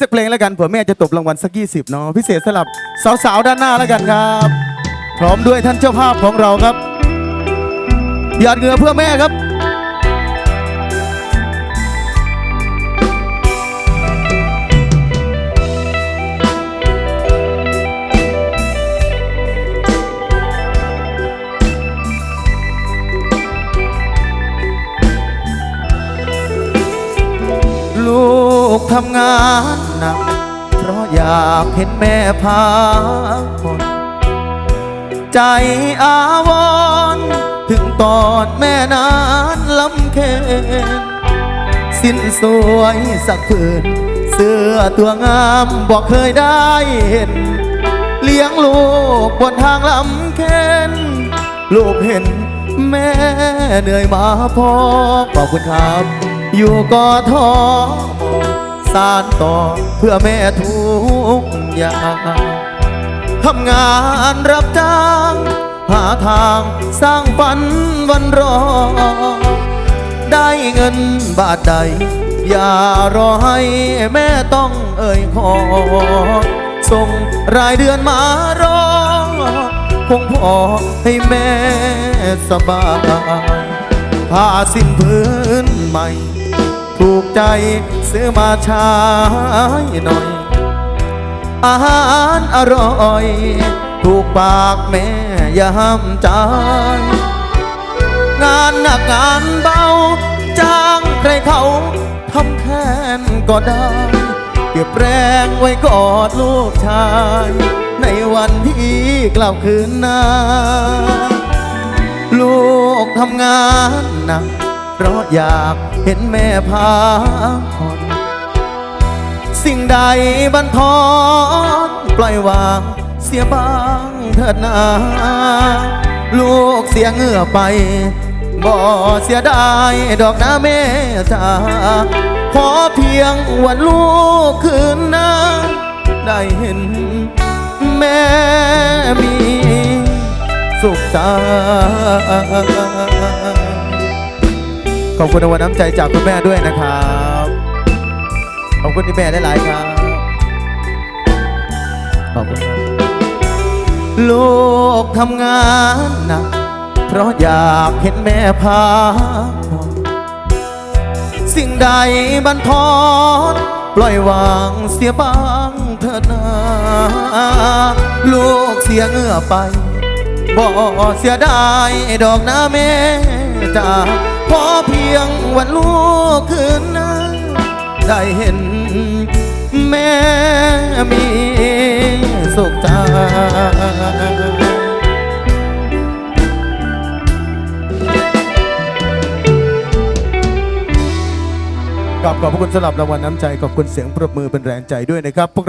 สักเพลงแล้วกันเผื่อแม่จะตบรางวัลสัก 20เนาะพิเศษสำหรับสาวๆด้านหน้าแล้วกันครับ พร้อมด้วยท่านเจ้าภาพของเราครับหยาดเหงื่อเพื่อแม่ครับ กทำงานหนัก เพราะอยากเห็นแม่พักผ่อนใจอาวร ถึงตอนแม่นานลำเค็นสิ้นสวยสักผืน เสื้อตัวงามบอกเคยได้เห็น เลี้ยงลูกบนทางลำเค็นลูกเห็นแม่เหนื่อยมาพอขอบคุณครับ อยู่กอทอารต่อเพื่อแม่ทุกอย่างทำงานรับจ้าง หาทางสร้างฝันวันรอ ได้เงินบาทใด อย่ารอให้แม่ต้องเอ่ยขอ ส่งรายเดือนมารอ คงพอให้แม่สบายผ้าสิ้นพื้นใหม่ ใจซื้อมาใช้หน่อย อาหารอร่อย ถูกปากแม่อย่าห้ามใจงานหนักงานเบา จ้างใครเขาทำแทนก็ได้ เก็บแรงไว้กอดลูกชาย ในวันที่กลับคืนน้าลูกทำงานหนัก เพราะอยากเห็นแม่พักผ่อนสิ่งใดบันทอนปล่อยวางเสียบ้างเถิดนาลูกเสียเงื่อไป บ่เสียดายดอกนะแม่จ๋าขอเพียงวันลูกคืนนะได้เห็นแม่มีสุขใจ ขอบคุณวัลน้ำใจจากคุณแม่ด้วยนะครับ ขอบคุณที่แม่หลายๆครับ ขอบคุณครับ ลูกทำงานหนักเพราะอยากเห็นแม่พักผ่อนสิ่งใดบันทอนปล่อยวางเสียบ้างเถิดนาลูกเสียเงื่อไปบ่เสียดายดอกนะแม่จ๋า พอเพียงวันลูกคืนนั้นได้เห็นแม่มีสุขใจกับขอบคุณสำหรับรางวัลน้ำใจขอบคุณเสียงปรบมือเป็นแรงใจด้วยนะครับพวกเรา